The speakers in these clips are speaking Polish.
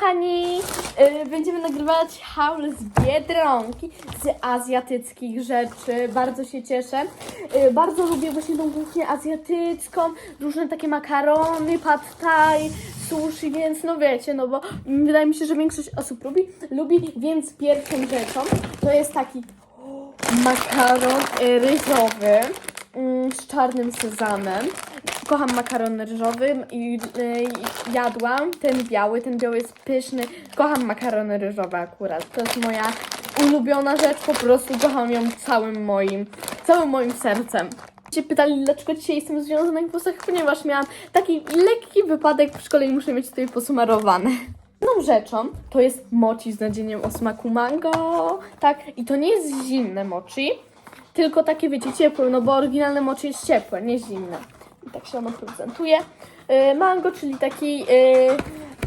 Kochani, y, będziemy nagrywać haul z Biedronki, z azjatyckich rzeczy. Bardzo się cieszę. Y, bardzo lubię właśnie tą kuchnię azjatycką, różne takie makarony, pad thai, sushi, więc no wiecie, no bo wydaje mi się, że większość osób lubi, lubi więc pierwszą rzeczą to jest taki makaron ryżowy mm, z czarnym sezamem. Kocham makaron ryżowy i jadłam ten biały, ten biały jest pyszny. Kocham makarony ryżowe akurat. To jest moja ulubiona rzecz, po prostu kocham ją całym moim, całym moim sercem. Cię pytali, dlaczego dzisiaj jestem związana w włosach, ponieważ miałam taki lekki wypadek w szkole i muszę mieć tutaj posmarowane. Inną rzeczą to jest mochi z nadzieniem o smaku mango. Tak, i to nie jest zimne mochi, tylko takie, wiecie, ciepłe, no bo oryginalne mochi jest ciepłe, nie zimne. Tak się ono prezentuje. Mango, czyli taki yy,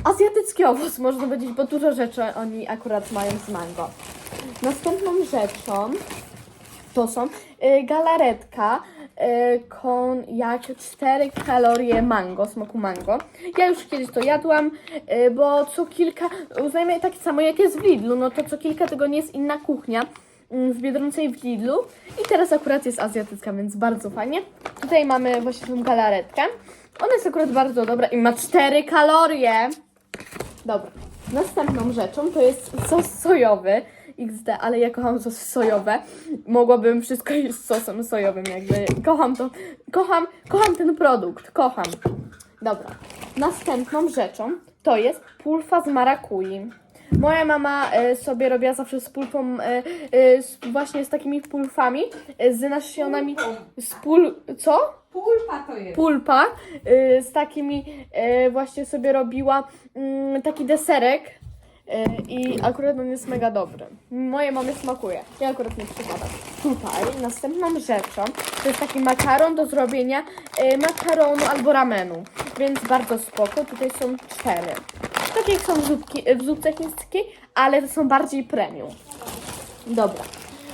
azjatycki owoc, można powiedzieć, bo dużo rzeczy oni akurat mają z mango. Następną rzeczą to są y, galaretka y, kon jak 4 kalorie mango, smaku mango. Ja już kiedyś to jadłam, bo co kilka, uznajmy takie samo jak jest w Lidlu, no to co kilka tygodni jest inna kuchnia w Biedronce i w Lidlu i teraz akurat jest azjatycka, więc bardzo fajnie. Tutaj mamy właśnie tą galaretkę. Ona jest akurat bardzo dobra i ma 4 kalorie. Dobra. Następną rzeczą to jest sos sojowy. XD, ale ja kocham sosy sojowe. Mogłabym wszystko jeść z sosem sojowym, jakby. Kocham to. Kocham, kocham ten produkt. Kocham. Dobra. Następną rzeczą to jest pulfa z marakui. Moja mama e, sobie robiła zawsze z pulpą, e, e, z, właśnie z takimi pulfami, e, z nasionami, z pul... co? Pulpa to jest. pulpa y, z takimi y, właśnie sobie robiła mm, taki deserek y, i akurat on jest mega dobry. Mojej mamie smakuje. Ja akurat nie przykładam. Tutaj następną rzeczą to jest taki makaron do zrobienia y, makaronu albo ramenu. Więc bardzo spoko. Tutaj są cztery. Tak jak są w, zupki, w zupce chińskiej, ale to są bardziej premium. Dobra.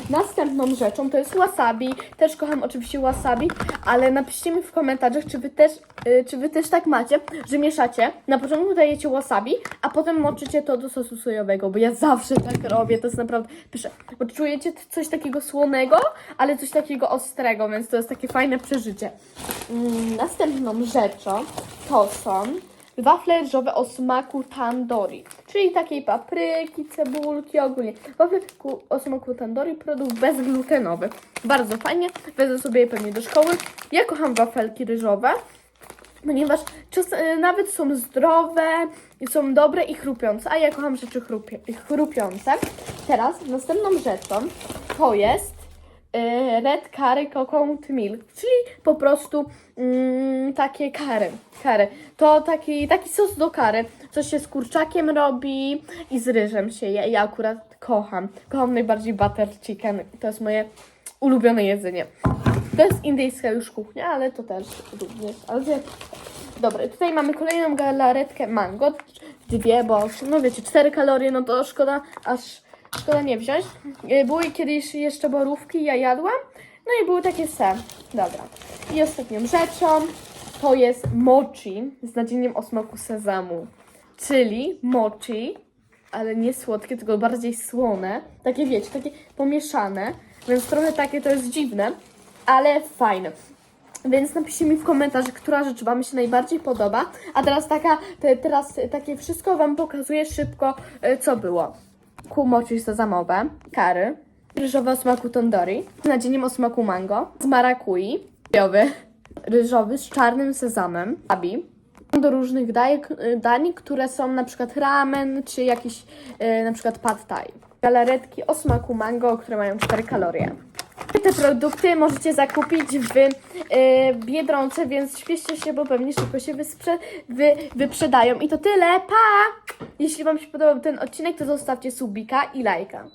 Następną rzeczą to jest wasabi. Też kocham oczywiście wasabi, ale napiszcie mi w komentarzach, czy wy też, y, czy wy też tak macie, że mieszacie. Na początku dajecie wasabi, a potem moczycie to do sosu sojowego, bo ja zawsze tak robię. To jest naprawdę pysze. Bo czujecie coś takiego słonego, ale coś takiego ostrego, więc to jest takie fajne przeżycie. Mm, następną rzeczą to są wafle ryżowe o smaku tandoori, czyli takiej papryki, cebulki, ogólnie wafle o smaku tandoori, produkt bezglutenowy. Bardzo fajnie, wezmę sobie je pewnie do szkoły. Ja kocham wafelki ryżowe, ponieważ czas, y, nawet są zdrowe, są dobre i chrupiące, a ja kocham rzeczy chrupiące. Teraz następną rzeczą to jest red curry coconut milk, czyli po prostu mm, takie kary, kary. To taki, taki sos do kary, co się z kurczakiem robi i z ryżem się je. Ja akurat kocham. Kocham najbardziej butter chicken. To jest moje ulubione jedzenie. To jest indyjska już kuchnia, ale to też również azjatycka. Dobra, tutaj mamy kolejną galaretkę mango. Dwie, bo no wiecie, cztery kalorie, no to szkoda, aż szkoda nie wziąć. Y, Były kiedyś jeszcze borówki, ja jadłam. No i były takie se. Dobra. I ostatnią rzeczą to jest mochi z nadzieniem o smaku sezamu. Czyli mochi, ale nie słodkie, tylko bardziej słone. Takie wiecie, takie pomieszane. Więc trochę takie to jest dziwne, ale fajne. Więc napiszcie mi w komentarzach, która rzecz Wam się najbardziej podoba. A teraz taka, te, teraz takie wszystko Wam pokazuję szybko, y, co było. Kumochi sezamowe, kary, ryżowe o smaku tondori, z nadzieniem o smaku mango, z marakui, ryżowy, ryżowy z czarnym sezamem, abi, do różnych dajek, y, dań, które są na przykład ramen, czy jakiś y, na przykład pad thai. Galaretki o smaku mango, które mają 4 kalorie. Te produkty możecie zakupić w y, Biedronce, więc śpieszcie się, bo pewnie szybko się wysprze, wy, wyprzedają. I to tyle, pa! Jeśli Wam się podobał ten odcinek, to zostawcie subika i lajka.